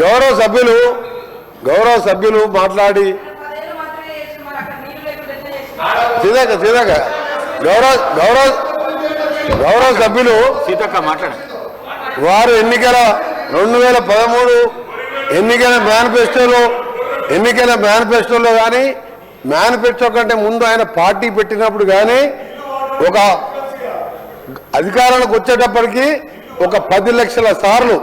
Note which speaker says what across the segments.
Speaker 1: గౌరవ సభ్యులు గౌరవ సభ్యులు మాట్లాడి. సీదాక సీదాక గౌరవ గౌరవ గౌరవ సభ్యులు
Speaker 2: సీతక్క మాట్లాడ.
Speaker 1: వారు ఎన్నికల రెండు వేల పదమూడు ఎన్నికల మేనిఫెస్టోలో ఎన్నికల మేనిఫెస్టోలో కానీ మేనిఫెస్టో కంటే ముందు ఆయన పార్టీ పెట్టినప్పుడు కానీ ఒక అధికారాలకు వచ్చేటప్పటికి ఒక పది లక్షల సార్లు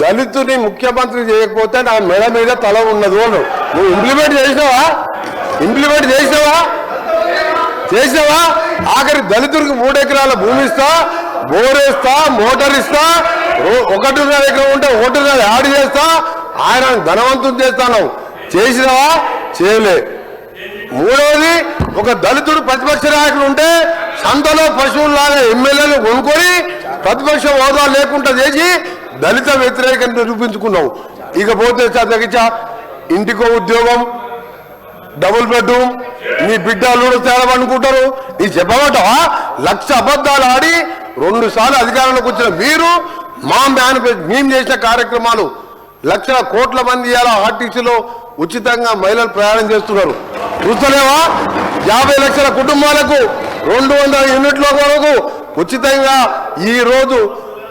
Speaker 1: దళితుని ముఖ్యమంత్రి చేయకపోతే నా మెడ మీద తల ఉన్నది వాళ్ళు నువ్వు ఇంప్లిమెంట్ చేసినావా? ఇంప్లిమెంట్ చేసినావా? చేసావా ఆఖరి దళితుడికి మూడు ఎకరాల భూమి ఇస్తా బోరేస్తా మోటార్ ఇస్తా ఒకటి ఒకటిన్నర ఎకరం ఉంటే ఒకటిన్నర యాడ్ చేస్తా ఆయన ధనవంతం చేస్తాను. చేసినావా? చేయలే. మూడవది ఒక దళితుడు ప్రతిపక్ష నాయకుడు ఉంటే సంతలో పశువుల్లాగా ఎమ్మెల్యేలు కొనుక్కొని ప్రతిపక్ష హోదా లేకుండా చేసి దళిత వ్యతిరేకత నిరూపించుకున్నావు. ఇకపోతే చదగించ ఇంటికో ఉద్యోగం డబుల్ బెడ్రూమ్ నీ బిడ్డ అల్లుడు తేలమనుకుంటారు నీ చెప్పబట్టవా లక్ష అబద్ధాలు ఆడి రెండు సార్లు అధికారంలోకి వచ్చిన మీరు మా మేనిఫెస్టో మేము చేసిన కార్యక్రమాలు లక్షల కోట్ల మంది ఇవాళ ఆర్టీసీలో ఉచితంగా మహిళలు ప్రయాణం చేస్తున్నారు. చూస్తలేవా యాభై లక్షల కుటుంబాలకు రెండు వందల యూనిట్ల వరకు ఉచితంగా ఈరోజు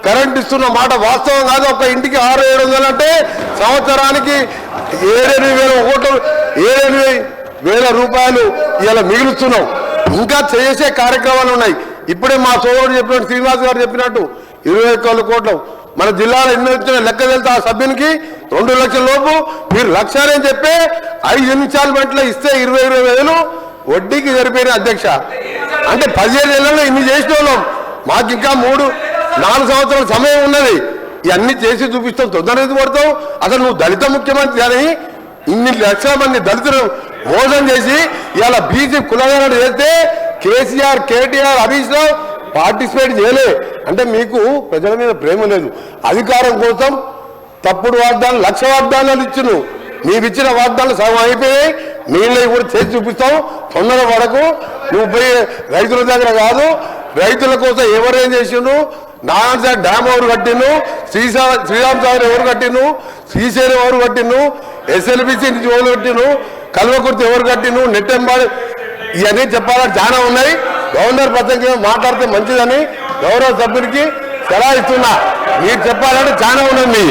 Speaker 1: కరెంట్ ఇస్తున్న మాట వాస్తవం కాదు. ఒక ఇంటికి ఆరు ఏడు వందలు అంటే సంవత్సరానికి ఏడెనిమిది వేల కోట్లు ఏడెనిమిది వేల రూపాయలు ఇలా మిగులుస్తున్నాం. ఇంకా చేసే కార్యక్రమాలు ఉన్నాయి. ఇప్పుడే మా సోదరుడు చెప్పినట్టు శ్రీనివాస్ గారు చెప్పినట్టు ఇరవై ఒక్క కోట్లు. మన జిల్లాలో ఎన్ని వచ్చిన లెక్క వెళ్తే ఆ సభ్యునికి రెండు లక్షల లోపు మీరు లక్షాలని చెప్పి ఐదు ఇన్స్టాల్మెంట్లో ఇస్తే ఇరవై ఇరవై వేలు వడ్డీకి సరిపోయిన అధ్యక్ష. అంటే పదిహేను నెలల్లో ఇన్ని చేసిన వాళ్ళం. మాకు ఇంకా మూడు నాలుగు సంవత్సరాల సమయం ఉన్నది. ఇవన్నీ చేసి చూపిస్తాం తొందర ఎందుకు పడతావు? అసలు నువ్వు దళిత ముఖ్యమంత్రి అని ఇన్ని లక్షల మంది దళితులు మోసం చేసి ఇవాళ బీసీ కులగరణ చేస్తే KCR KTR Harish Rao participate చేయలే. అంటే మీకు ప్రజల మీద ప్రేమ లేదు. అధికారం కోసం తప్పుడు వాగ్దానం లక్ష వాగ్దానాలు ఇచ్చును. నీవు ఇచ్చిన వాగ్దానాలు సగం అయిపోయాయి. నీళ్ళవి కూడా చేసి చూపిస్తాం. తొందర వరకు నువ్వు పోయి రైతుల దగ్గర కాదు రైతుల కోసం ఎవరేం చేసిండు నారాయణ డ్యామ్ ఎవరు కట్టిను శ్రీశా శ్రీరామ్ సాగర్ ఎవరు కట్టిను శ్రీశైలం ఎవరు కట్టిండు ఎస్ఎల్బిసి నుంచి ఎవరు కట్టిను కల్వకుర్తి ఎవరు కట్టిండు నెట్టెంబాడు ఇవన్నీ చెప్పాలని చాలా ఉన్నాయి. గవర్నర్ పత్రిక మాట్లాడితే మంచిదని గౌరవ సభ్యుడికి సలహా ఇస్తున్నా. మీరు చెప్పాలంటే చాలా ఉన్నది.